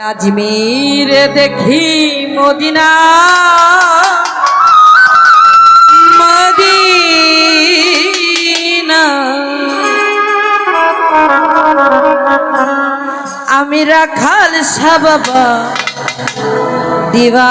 আজমির দেখি Medina. Medina. আমি রাখাল সাবাবা দিবা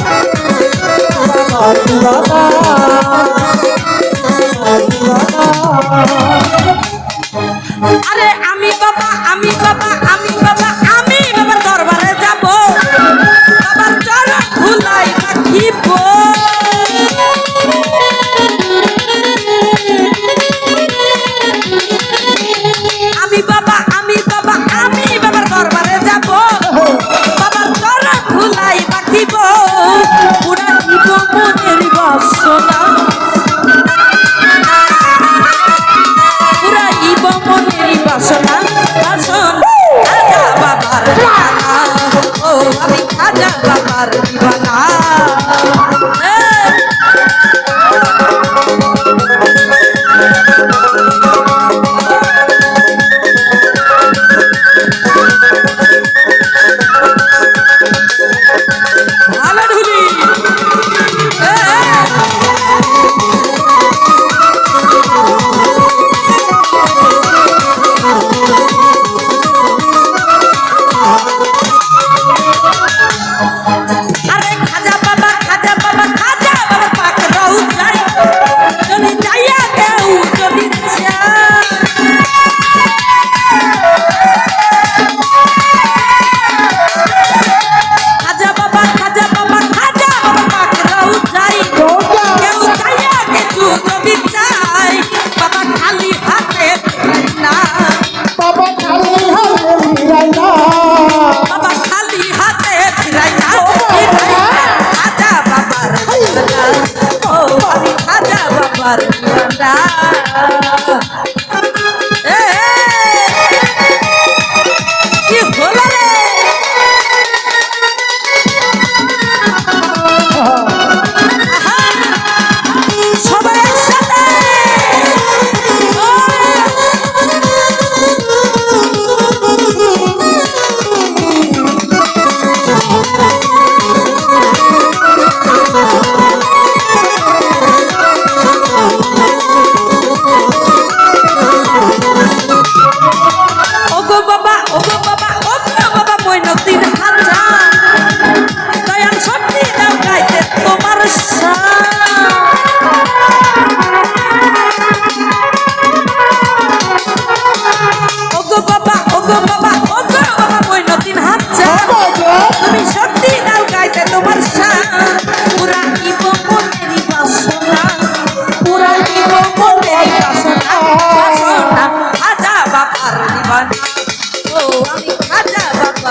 আরে আমি বাবা আমি বাবা আমি বাবা।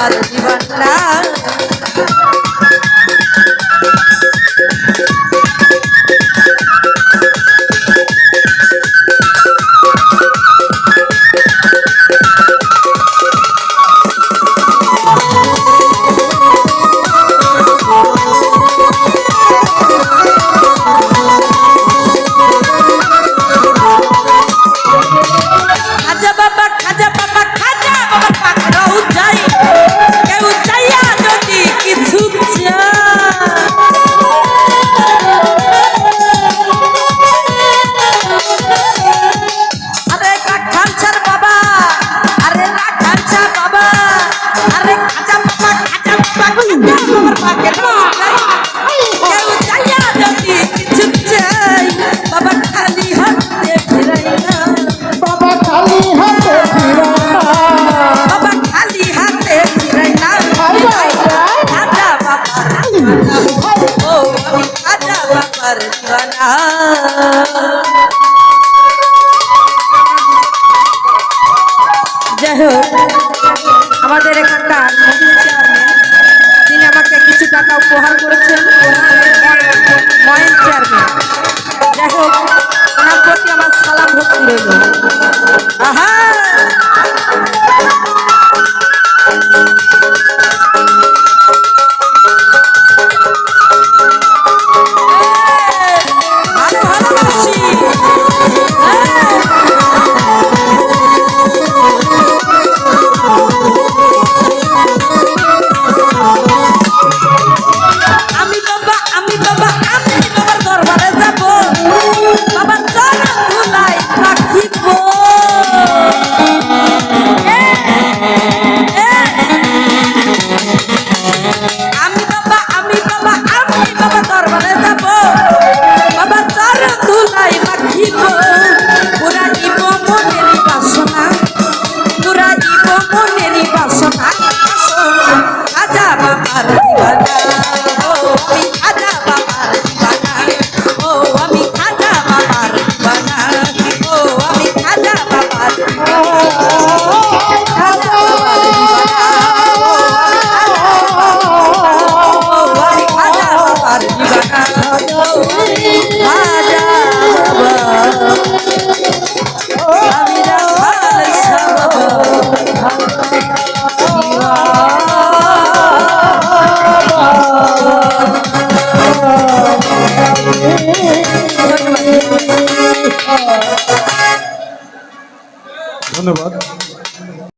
আমার জীবন না আমার আমাদের এখানকার তিনি আমাকে কিছু টাকা উপহার করেছেন। ময়েন চেয়ারম্যান যাই হোক, ওনার আমার সালাম ভক্তি রইল। আহা!